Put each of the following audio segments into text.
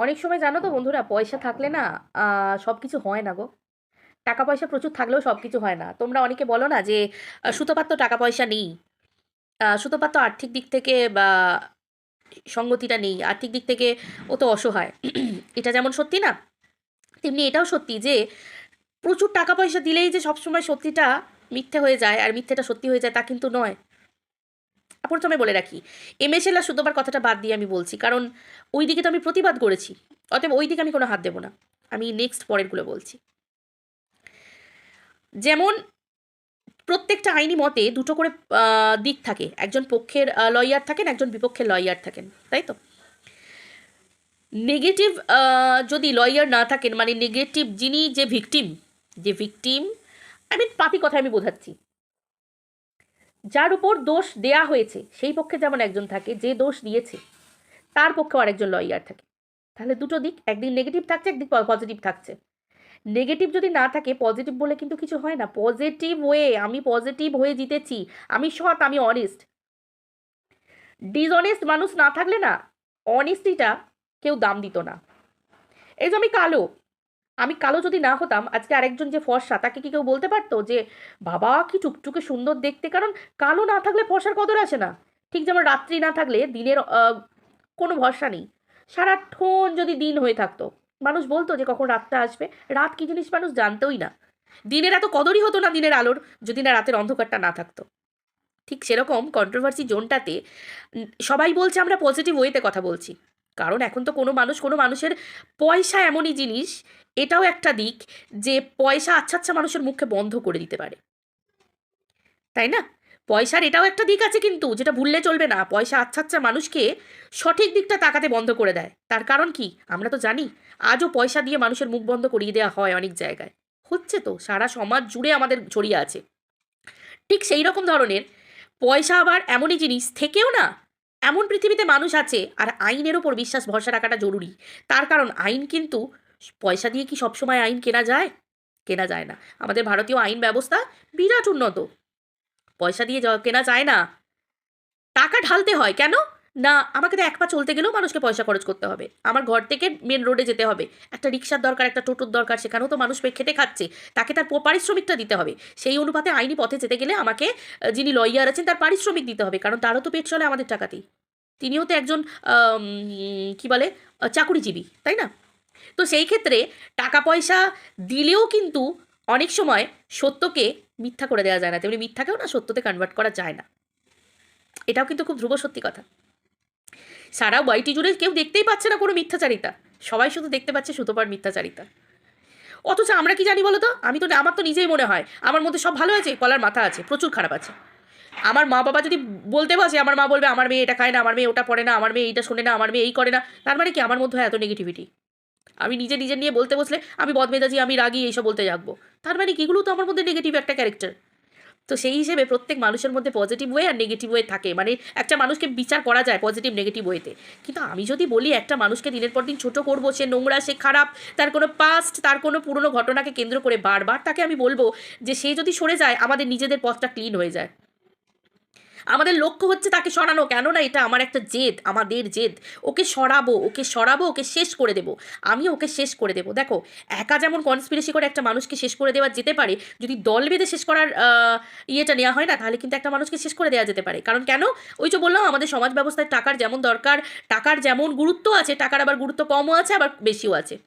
অনেক সময় জানো তো বন্ধুরা পয়সা থাকলে না সব কিছু হয় না গো। টাকা পয়সা প্রচুর থাকলেও সব কিছু হয় না। তোমরা অনেকে বলো না যে আহ, সুতোপার তো টাকা পয়সা নেই। আহ, সুতোপার তো আর্থিক দিক থেকে বা সঙ্গতিটা নেই। আর্থিক দিক থেকে ও তো অসহায়। এটা যেমন সত্যি না তেমনি এটাও সত্যি যে প্রচুর টাকা পয়সা দিলেই যে সবসময় সত্যিটা মিথ্যে হয়ে যায় আর মিথ্যেটা সত্যি হয়ে যায় তা কিন্তু নয়। প্রথমে বলে রাখি, এম এস এল আর সুতোবার কথাটা বাদ দিয়ে আমি বলছি, কারণ ওই দিকে তো আমি প্রতিবাদ করেছি, অতএব ওই দিকে আমি কোনো হাত দেবো না, আমি নেক্সট পরেরগুলো বলছি। যেমন প্রত্যেকটা আইনি মতে দুটো করে দিক থাকে, একজন পক্ষের লয়ার থাকেন, একজন বিপক্ষের লয়ার থাকেন, তাই তো? নেগেটিভ যদি লয়ার না থাকেন মানে নেগেটিভ যিনি যে ভিকটিম যে ভিকটিম আই মিন পাতি কথা আমি বোঝাচ্ছি যার উপর দোষ দেয়া হয়েছে, সেই পক্ষে যেমন একজন থাকে, যে দোষ দিয়েছে, তার পক্ষেও আরেকজন লয়ার থাকে। তাহলে দুটো দিক, একদিন নেগেটিভ থাকছে একদিক পজিটিভ থাকছে। নেগেটিভ যদি না থাকে পজিটিভ বলে কিন্তু কিছু হয় না। পজিটিভ ওয়ে আমি পজিটিভ হয়ে জিতেছি, আমি সৎ, আমি অনেস্ট ডিসঅনেস্ট মানুষ না থাকলে না অনেস্টিটা কেউ দাম দিত না। এই যে আমি কালো আমি কালো যদি না হতাম, আজকে আরেকজন যে ফর্সা, তাকে কি কেউ বলতে পারতো যে, বাবা, কি টুকটুকে সুন্দর দেখতে, কারণ কালো না থাকলে ফর্সার কদর আসে না। ঠিক যেমন রাত্রি না থাকলে দিনের কোনো ভরসা নেই। সারাক্ষণ যদি দিন হয়ে থাকতো। মানুষ বলতো যে, কখন রাতটা আসবে? রাত কি জিনিস মানুষ জানতোই না। দিনের এত কদরই হতো না দিনের আলোর, যদি না রাতের অন্ধকারটা না থাকতো। ঠিক সেরকম কন্ট্রোভার্সি জোনটাতে সবাই বলছে, আমরা পজিটিভ ওয়েতে কথা বলছি। কারণ এখন তো কোনো মানুষ, কোনো মানুষের পয়সা এমনই জিনিস, এটাও একটা দিক যে পয়সা আচ্ছা আচ্ছা মানুষের মুখে বন্ধ করে দিতে পারে। তাই না? পয়সার এটাও একটা দিক আছে কিন্তু, যেটা ভুললে চলবে না। পয়সা আচ্ছা আচ্ছা মানুষকে সঠিক দিকটা তাকাতে বন্ধ করে দেয়। তার কারণ কি? আমরা তো জানি, আজও পয়সা দিয়ে মানুষের মুখ বন্ধ করিয়ে দেওয়া হয় অনেক জায়গায়। হচ্ছে তো, সারা সমাজ জুড়ে আমাদের ছড়িয়ে আছে। ঠিক সেই রকম ধরনের, পয়সা আবার এমনই জিনিস, থেকেও না এমন পৃথিবীতে মানুষ আছে আর আইনের ওপর বিশ্বাস, ভরসা রাখাটা জরুরি। তার কারণ আইন কিন্তু পয়সা দিয়ে কি সবসময় আইন কেনা যায়? কেনা যায় না। আমাদের ভারতীয় আইন ব্যবস্থা বিরাট উন্নত। পয়সা দিয়ে কেনা যায় না। টাকা ঢালতে হয়। কেন? না, আমাকে তো এক পা চলতে গেলেও মানুষকে পয়সা খরচ করতে হবে। আমার ঘর থেকে মেন রোডে যেতে হবে। একটা রিক্সার দরকার, একটা টোটোর দরকার, সেখানেও তো মানুষ খেটে খাচ্ছে। তাকে তার পারিশ্রমিকটা দিতে হবে। সেই অনুপাতে আইনি পথে যেতে গেলে আমাকে যিনি লয়ার আছেন, তার পারিশ্রমিক দিতে হবে। কারণ তারও তো পেট চলে আমাদের টাকাতেই। তিনিও তো একজন কি বলে চাকুরিজীবী, তাই না? তো সেই ক্ষেত্রে টাকা পয়সা দিলেও কিন্তু অনেক সময় সত্যকে মিথ্যা করে দেওয়া যায় না। তেমনি মিথ্যাকেও না সত্যতে কনভার্ট করা যায় না। এটাও কিন্তু খুব ধ্রুব সত্যি কথা। সারা ওয়াইটি জুড়ে কেউ দেখতেই পাচ্ছে না কোনো মিথ্যাচারিতা। সবাই শুধু দেখতে পাচ্ছে সুতোপার মিথ্যাচারিতা। অথচ আমরা কি জানি বলো তো আমি তো আমার তো নিজেই মনে হয়, আমার মধ্যে সব ভালো আছে, কলার মাথা আছে, প্রচুর খারাপ আছে। আমার মা বাবা যদি বলতে বসে, আমার মা বলবে, আমার মেয়ে এটা খায় না, আমার মেয়ে ওটা পড়ে না, আমার মেয়ে এইটা শোনে না, আমার মেয়ে এই করে না, তার মানে কি? আমার মধ্যে এত নেগেটিভিটি আমি নিজে নিজে নিয়ে বলতে বসলে, আমি বদমেজাজি, আমি রাগি, এইসব বলতে যাব তার মানে কি? এগুলো তো আমার মধ্যে নেগেটিভ একটা ক্যারেক্টার তো সেই হিসেবে প্রত্যেক মানুষের মধ্যে পজিটিভ ওয়ে আর নেগেটিভ ওয়ে থাকে। মানে একটা মানুষকে বিচার করা যায় পজিটিভ নেগেটিভ ওয়েতে কিন্তু আমি যদি বলি একটা মানুষকে দিনের পর দিন ছোটো করব, সে নোংরা, সে খারাপ, তার কোনো পাস্ট তার কোনো পুরনো ঘটনাকে কেন্দ্র করে বারবার তাকে আমি বলব যে সে যদি সরে যায়, আমাদের নিজেদের পথটা ক্লিন হয়ে যায়। আমাদের লক্ষ্য হচ্ছে তাকে সরানো। কেননা এটা আমার একটা জেদ, আমাদের জেদ। ওকে সরাবো ওকে সরাবো, ওকে শেষ করে দেবো। আমি ওকে শেষ করে দেবো। দেখো, একা যেমন কনস্পিরেসি করে একটা মানুষকে শেষ করে দেওয়া যেতে পারে, যদি দল বেঁধে শেষ করার ইয়েটা নেওয়া হয় না, তাহলে কিন্তু একটা মানুষকে শেষ করে দেওয়া যেতে পারে। কারণ কেন? ওই যে বললাম, আমাদের সমাজ ব্যবস্থায় টাকার যেমন দরকার, টাকার যেমন গুরুত্ব আছে, টাকার আবার গুরুত্ব কমও আছে, আবার বেশিও আছে।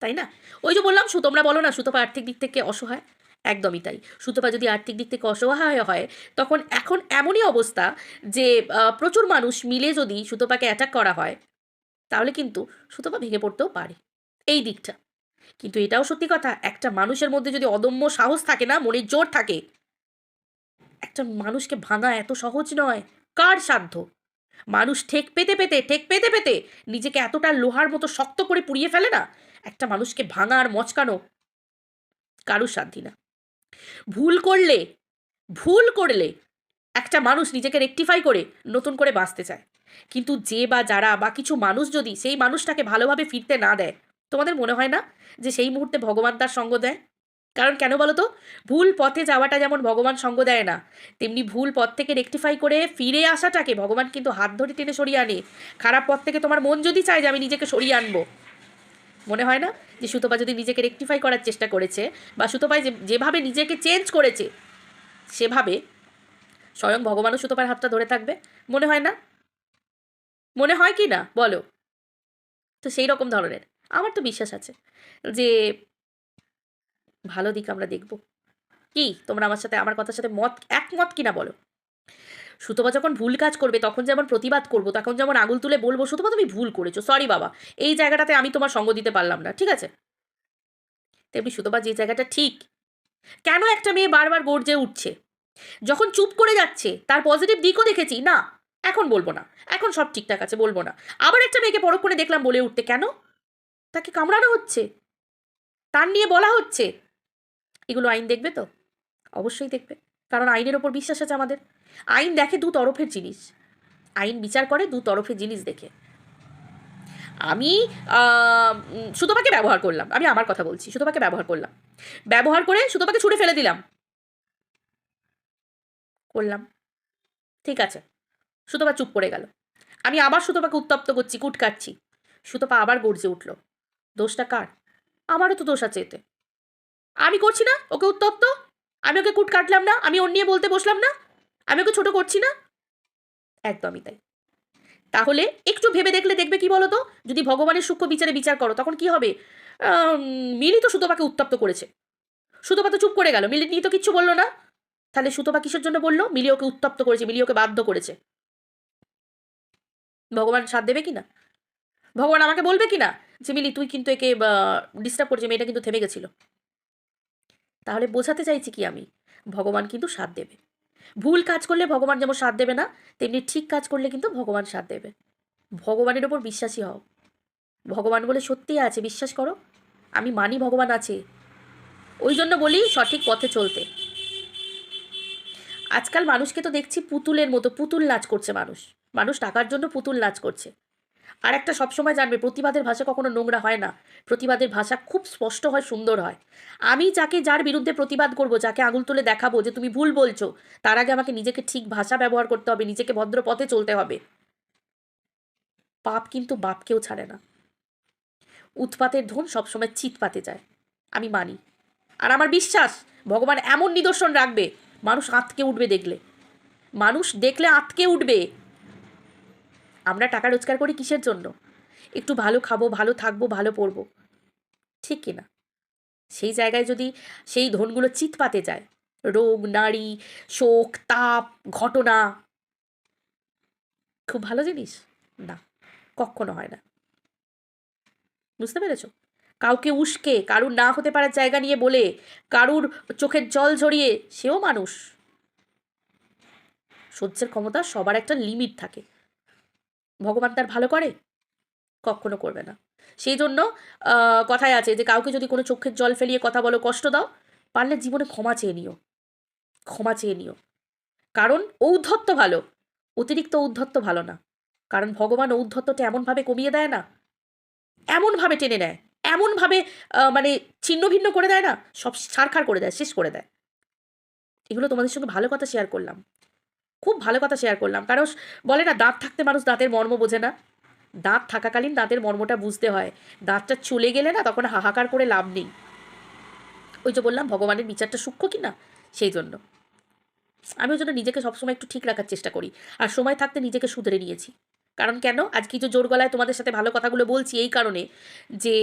তাই না? ওই যে বললাম সুতোমরা বলো না সুতপা আর্থিক দিক থেকে অসহায়। একদমই তাই। সুতপা যদি আর্থিক দিক থেকে অসহায় হয়, তখন এখন এমনই অবস্থা যে প্রচুর মানুষ মিলে যদি সুতপাকে অ্যাটাক করা হয়, তাহলে কিন্তু সুতপা ভেঙে পড়তেও পারে। এই দিকটা। কিন্তু এটাও সত্যি কথা, একটা মানুষের মধ্যে যদি অদম্য সাহস থাকে না, মনের জোর থাকে, একটা মানুষকে ভাঙা এত সহজ নয়। কার সাধ্য? মানুষ ঠেক পেতে পেতে, ঠেক পেতে পেতে নিজেকে এতটা লোহার মতো শক্ত করে পুড়িয়ে ফেলে না? একটা মানুষকে ভাঙা আর মচকানো কারুর সাধ্যি না। ভুল করলে ভুল করলে একটা মানুষ নিজেকে রেকটিফাই করে, নতুন করে বাঁচতে চায়। কিন্তু যে বা যারা বা কিছু মানুষ যদি সেই মানুষটাকে ভালোভাবে ফিরতে না দেয়, তোমাদের মনে হয় না যে সেই মুহূর্তে ভগবান তার সঙ্গ দেয়? কারণ কেন বলো তো? ভুল পথে যাওয়াটা যেমন ভগবান সঙ্গ দেয় না, তেমনি ভুল পথ থেকে রেকটিফাই করে ফিরে আসাটাকে ভগবান কিন্তু হাত ধরে টেনে সরিয়ে আনে। খারাপ পথ থেকে তোমার মন যদি চায় যে আমি নিজেকে সরিয়ে আনব। মনে হয় না যে সুতপা যদি নিজেকে রেকটিফাই করার চেষ্টা করেছে বা সুতপায় যেভাবে নিজেকে চেঞ্জ করেছে, সেভাবে স্বয়ং ভগবানও সুতপার হাতটা ধরে থাকবে? মনে হয় না? মনে হয় কি না? বলো। তো সেই রকম ধরনের। আমার তো বিশ্বাস আছে যে ভালো দিক আমরা দেখব। কি? তোমরা আমার সাথে, আমার কথার সাথে মত, একমত কিনা বলো? সুতপা যখন ভুল কাজ করবে, তখন যেমন প্রতিবাদ করব, তখন যেমন আঙুল তুলে বলব, সুতপা তুমি ভুল করেছ সরি বাবা। এই জায়গাটাতে আমি তোমার সঙ্গ দিতে পারলাম না, ঠিক আছে? তেমনি সুতপা যে জায়গাটা ঠিক, কেন একটা মেয়ে বারবার গর্জে উঠছে? যখন চুপ করে যাচ্ছে, তার পজিটিভ দিকও দেখেছি, না, এখন বলব না, এখন সব ঠিকঠাক আছে, বলব না। আবার একটা মেয়েকে পরক্ষণে দেখলাম বলে উঠতে, কেন? তাকে কামড়ানো হচ্ছে, তার নিয়ে বলা হচ্ছে। এগুলো আইন দেখবে তো? অবশ্যই দেখবে, কারণ আইনের ওপর বিশ্বাস আছে আমাদের। আইন দেখে দু তরফের জিনিস। আইন বিচার করে দু তরফের জিনিস দেখে। আমি সুতপাকে ব্যবহার করলাম। আমি আমার কথা বলছি, সুতপাকে ব্যবহার করলাম। ব্যবহার করে সুতপাকে ছুঁড়ে ফেলে দিলাম। করলাম। ঠিক আছে। সুতপা চুপ করে গেল। আমি আবার সুতপাকে উত্তপ্ত করছি কুট কাটছি সুতপা আবার গর্জে উঠল। দোষটা কার? আমারও তো দোষ আছে এতে। আমি করছি না? ওকে উত্তপ্ত? আমি ওকে কুট কাটলাম না? আমি ওর নিয়ে বলতে বসলাম না? আমি ওকে ছোট করছি না? একদমই তাই। তাহলে একটু ভেবে দেখলে দেখবে কি বলো তো যদি ভগবানের সূক্ষ্ম বিচারে বিচার করো, তখন কি হবে? মিলি তো সুতপাকে উত্তপ্ত করেছে। সুতপা তো চুপ করে গেল, মিলি নিয়ে তো কিচ্ছু বলল না। তাহলে সুতপা কিসের জন্য বলল? মিলি ওকে উত্তপ্ত করেছে, মিলি ওকে বাধ্য করেছে। ভগবান সাথ দেবে কি না ভগবান আমাকে বলবে কি না যে মিলি, তুই কিন্তু একে ডিস্টার্ব করছে, মেয়েটা কিন্তু থেমে গেছিল। তাহলে বোঝাতে চাইছি কি আমি? ভগবান কিন্তু সাথ দেবে। ভুল কাজ করলে ভগবান যেমন সাথ দেবে না, তেমনি ঠিক কাজ করলে কিন্তু ভগবান সাথ দেবে। ভগবানের ওপর বিশ্বাসী হও। ভগবান বলে সত্যিই আছে, বিশ্বাস করো। আমি মানি ভগবান আছে। ওই জন্য বলি সঠিক পথে চলতে। আজকাল মানুষকে তো দেখছি পুতুলের মতো, পুতুল নাচ করছে মানুষ। মানুষ টাকার জন্য পুতুল নাচ করছে। আর একটা সবসময় জানবে, প্রতিবাদের ভাষা কখনো নোংরা হয় না। প্রতিবাদের ভাষা খুব স্পষ্ট হয়, সুন্দর হয়। আমি যাকে যার বিরুদ্ধে প্রতিবাদ করব, যাকে আঙুল তুলে দেখাবো যে তুমি ভুল বলছো, তার আগে আমাকে নিজেকে ঠিক ভাষা ব্যবহার করতে হবে, নিজেকে ভদ্র পথে চলতে হবে। পাপ কিন্তু বাপকেও ছাড়ে না। উৎপাতের ধন সবসময় চিৎপাতে যায়। আমি মানি। আর আমার বিশ্বাস, ভগবান এমন নিদর্শন রাখবে, মানুষ আঁতকে উঠবে দেখলে। মানুষ দেখলে আঁতকে উঠবে। আমরা টাকা রোজগার করি কিসের জন্য? একটু ভালো খাব, ভালো থাকব, ভালো পড়ব। ঠিক কিনা? সেই জায়গায় যদি সেই ধনগুলো চিৎপাতে যায়, রোগ, নারী, শোক, তাপ, ঘটনা, খুব ভালো জিনিস? না, কখনো হয় না। বুঝতে পেরেছ? কাউকে উস্কে, কারুর না হতে পারার জায়গা নিয়ে বলে, কারুর চোখের জল ঝরিয়ে, সেও মানুষ। সহ্যের ক্ষমতা সবার একটা লিমিট থাকে। ভগবান তার ভালো করে? কখনো করবে না। সেই জন্য কথায় আছে যে, কাউকে যদি কোনো চোখের জল ফেলিয়ে কথা বলো, কষ্ট দাও। পারলে জীবনে ক্ষমা চেয়ে নিও। ক্ষমা চেয়ে নিও। কারণ ঔদ্ধত্য ভালো। অতিরিক্ত ঔদ্ধত্য ভালো না। কারণ ভগবান ঔদ্ধত্যটা এমনভাবে কমিয়ে দেয় না। এমনভাবে টেনে নেয়। এমনভাবে মানে ছিন্ন ভিন্ন করে দেয় না। সব ছাড়খাড় করে দেয়, শেষ করে দেয়। এগুলো তোমাদের সঙ্গে ভালো কথা শেয়ার করলাম। খুব ভালো কথা শেয়ার করলাম। কারণ বলে না, দাঁত থাকতে মানুষ দাঁতের মর্ম বোঝে না। দাঁত থাকাকালীন দাঁতের মর্মটা বুঝতে হয়। দাঁতটা চলে গেলে না তখন হাহাকার করে লাভ নেই। ওই যে বললাম, ভগবানের বিচারটা সূক্ষ্ম কি না সেই জন্য। আমি ওই জন্য নিজেকে সবসময় একটু ঠিক রাখার চেষ্টা করি। আর সময় থাকতে নিজেকে শুধরে নিয়েছি। কারণ কেন? আজ কিছু জোর গলায় তোমাদের সাথে ভালো কথাগুলো বলছি এই কারণে যে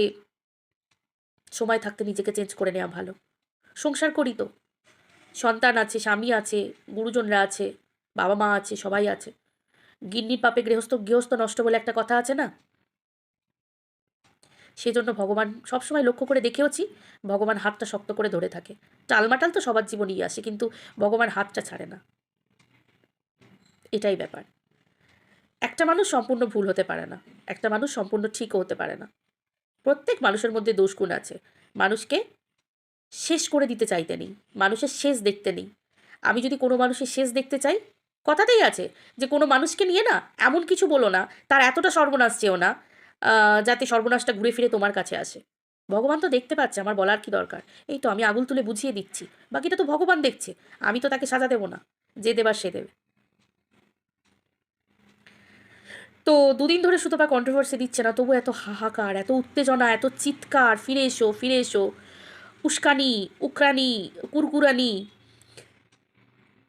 সময় থাকতে নিজেকে চেঞ্জ করে নেওয়া ভালো। সংসার করি তো। সন্তান আছে, স্বামী আছে, গুরুজনরা আছে। বাবা মা আছে, সবাই আছে। গিন্নির পাপে গৃহস্থ গৃহস্থ নষ্ট বলে একটা কথা আছে না? সেজন্য ভগবান, সবসময় লক্ষ্য করে দেখেওছি, ভগবান হাতটা শক্ত করে ধরে থাকে। টালমাটাল তো সবার জীবনেই আসে, কিন্তু ভগবান হাতটা ছাড়ে না। এটাই ব্যাপার। একটা মানুষ সম্পূর্ণ ভুল হতে পারে না, একটা মানুষ সম্পূর্ণ ঠিকও হতে পারে না। প্রত্যেক মানুষের মধ্যে দোষগুণ আছে। মানুষকে শেষ করে দিতে চাইতে নেই, মানুষের শেষ দেখতে নেই। আমি যদি কোনো মানুষের শেষ দেখতে চাই কথাতেই আছে যে কোনো মানুষকে নিয়ে না এমন কিছু বলো না, তার এতটা সর্বনাশ চেও না যাতে সর্বনাশটা ঘুরে ফিরে তোমার কাছে আসে। ভগবান তো দেখতে পাচ্ছে, আমার বলার কি দরকার? এই তো আমি আগুল তুলে বুঝিয়ে দিচ্ছি, বাকিটা তো ভগবান দেখছে, আমি তো তাকে সাজা দেবো না, যে দেবার সে দেবে। তো দুদিন ধরে সুতপা কন্ট্রোভার্সি দিচ্ছে না, তবু এত হাহাকার, এত উত্তেজনা, এত চিৎকার, ফিরে এসো ফিরে এসো, উস্কানি, উকরানি, কুরকুরানি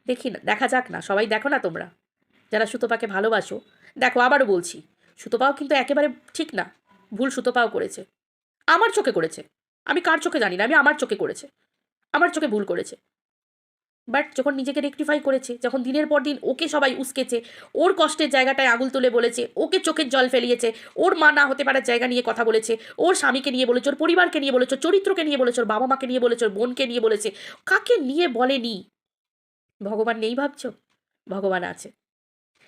দেখি না, দেখা যাক না, সবাই দেখো না তোমরা। যারা সুতপাকে ভালোবাসো, দেখো, আবারও বলছি, সুতপাও কিন্তু একেবারে ঠিক না, ভুল সুতপাও করেছে। আমার চোখে করেছে। আমি কার চোখে জানি না, আমি আমার চোখে করেছে। আমার চোখে ভুল করেছে। বাট যখন নিজেকে রেকটিফাই করেছে, যখন দিনের পর দিন ওকে সবাই উস্কেছে, ওর কষ্টের জায়গাটায় আঙুল তুলে বলেছে, ওকে চোখের জল ফেলিয়েছে, ওর মা না হতে পারার জায়গা নিয়ে কথা বলেছে, ওর স্বামীকে নিয়ে বলেছে, ওর পরিবারকে নিয়ে বলেছে চরিত্রকে নিয়ে বলেছে, ওর বাবা মাকে নিয়ে বলেছে, ওর বোনকে নিয়ে বলেছে, কাকে নিয়ে বলেনি? ভগবান নেই ভাবছ? ভগবান আছে।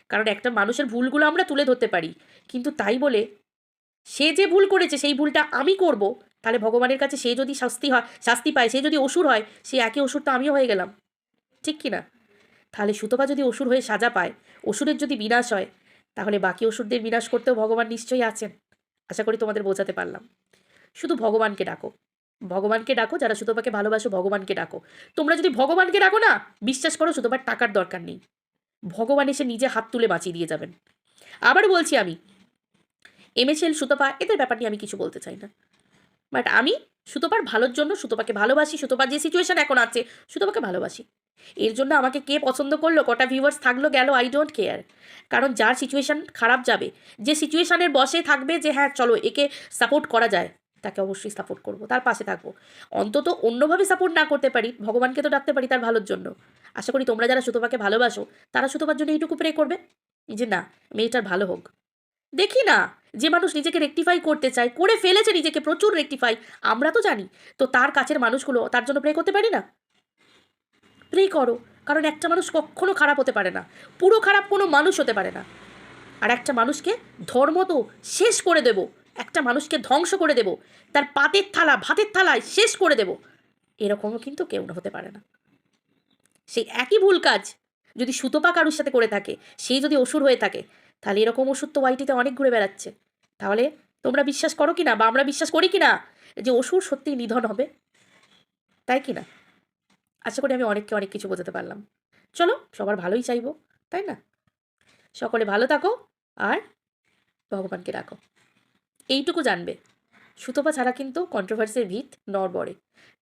কারণ একটা মানুষের ভুলগুলো আমরা তুলে ধরতে পারি। কিন্তু তাই বলে সে যে ভুল করেছে, সেই ভুলটা আমি করব। তাহলে ভগবানের কাছে সে যদি শাস্তি হয়, শাস্তি পায়, সে যদি অসুর হয়, সে একই অসুর তো আমিও হয়ে গেলাম। ঠিক কি না তাহলে সুতপা যদি অসুর হয়ে সাজা পায়, অসুরের যদি বিনাশ হয়, তাহলে বাকি অসুরদের বিনাশ করতেও ভগবান নিশ্চয়ই আছেন। আশা করি তোমাদের বোঝাতে পারলাম। শুধু ভগবানকে ডাকো। ভগবানকে ডাকো, যারা সুতপাকে ভালোবাসো, ভগবানকে ডাকো। তোমরা যদি ভগবানকে ডাকো না, বিশ্বাস করো সুতপার টাকার দরকার নেই। ভগবান এসে নিজে হাত তুলে বাঁচিয়ে দিয়ে যাবেন। আবার বলছি আমি, এমএসএল সুতপা, এদের ব্যাপার নিয়ে আমি কিছু বলতে চাই না। বাট আমি সুতপার ভালোর জন্য সুতপাকে ভালোবাসি সুতপার যে সিচুয়েশন এখন আছে, সুতপাকে ভালোবাসি। এর জন্য আমাকে কে পছন্দ করল, কটা ভিউয়ার্স থাকল, গেল আই ডোন্ট কেয়ার কারণ যার সিচুয়েশন খারাপ যাবে, যে সিচুয়েশানের বসে থাকবে যে হ্যাঁ চলো, একে সাপোর্ট করা যায়। তাকে অবশ্যই সাপোর্ট করব, তার পাশে থাকব। অন্তত অন্যভাবে সাপোর্ট না করতে পারি, ভগবানকে তো ডাকতে পারি তার ভালোর জন্য। আশা করি তোমরা যারা সুতপাকে ভালোবাসো, তারা সুতপার জন্য এইটুকু প্রে করবে? যে না, মেয়েটার ভালো হোক। দেখি না, যে মানুষ নিজেকে রেকটিফাই করতে চায়, করে ফেলেছে নিজেকে, প্রচুর রেকটিফাই আমরা তো জানি। তো তার কাছের মানুষগুলো, তার জন্য প্রে করতে পারি না? প্রে করো, কারণ একটা মানুষ কখনো খারাপ হতে পারে না। পুরো খারাপ কোনো মানুষ হতে পারে না। আর একটা মানুষকে ধর্ম তো শেষ করে দেব। একটা মানুষকে ধ্বংস করে দেব। তার পাতের থালা, ভাতের থালায় শেষ করে দেব। এরকমও কিন্তু কেউ না হতে পারে না। সেই একই ভুল কাজ যদি সুতোপা কারুর সাথে করে থাকে সেই যদি অসুর হয়ে থাকে, তাহলে এরকম ওষুধ তো ওয়াইটিতে অনেক ঘুরে বেড়াচ্ছে। তাহলে তোমরা বিশ্বাস করো কি না বা আমরা বিশ্বাস করি কি না যে অসুর সত্যিই নিধন হবে? তাই কি না আশা করি আমি অনেককে অনেক কিছু বোঝাতে পারলাম। চলো, সবার ভালোই চাইব, তাই না? সকলে ভালো থাকো আর ভগবানকে রাখো এইটুকু জানবে। সুতপা ছাড়া কিন্তু কন্ট্রোভার্সির ভিত নড়বড়ে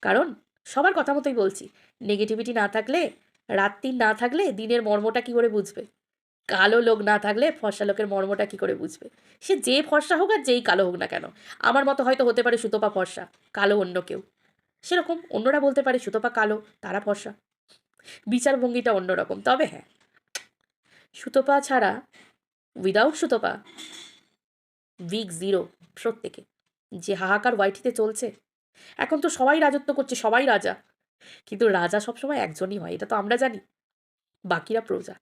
কারণ সবার কথা মতোই বলছি নেগেটিভিটি না থাকলে, রাত্রি না থাকলে দিনের মর্মটা কি করে বুঝবে? কালো লোক না থাকলে ফর্সা লোকের মর্মটা কি করে বুঝবে? সে যে ফর্সা হোক আর যেই কালো হোক না কেন। আমার মতো হয়তো হতে পারে সুতপা ফর্সা, কালো অন্য কেউ। সেরকম অন্যরা বলতে পারে সুতপা কালো, তারা ফর্সা। বিচারভঙ্গিটা অন্যরকম, তবে হ্যাঁ। সুতপা ছাড়া উইদাউট সুতপা উইক জিরো প্রত্যেকে। যে হাহাকার ওয়াইটিতে চলছে, এখন তো সবাই রাজত্ব করছে, সবাই রাজা। কিন্তু রাজা সবসময় একজনই হয়, এটা তো আমরা জানি। বাকিরা প্রজা।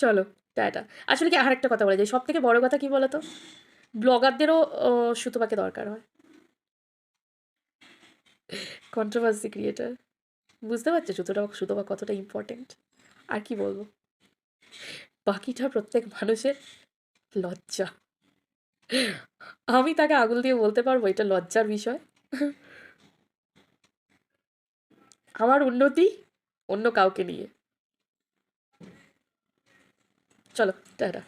চলো, টাটা। আসলে কি আর একটা কথা বলা যায় সব থেকে বড় কথা কি বলতো? ব্লগারদেরও সুতপাকে দরকার হয়। কন্ট্রোভার্সি ক্রিয়েটার বুঝতে পারছ? সুতোটা, সুতপা কতটা ইম্পর্টেন্ট আর কি বলব? বাকিটা প্রত্যেক মানুষের লজ্জা। আমি তাকে আগুল দিয়ে বলতে পারব এটা লজ্জার বিষয়? আমার উন্নতি অন্য কাউকে নিয়ে। চলো, টাটা।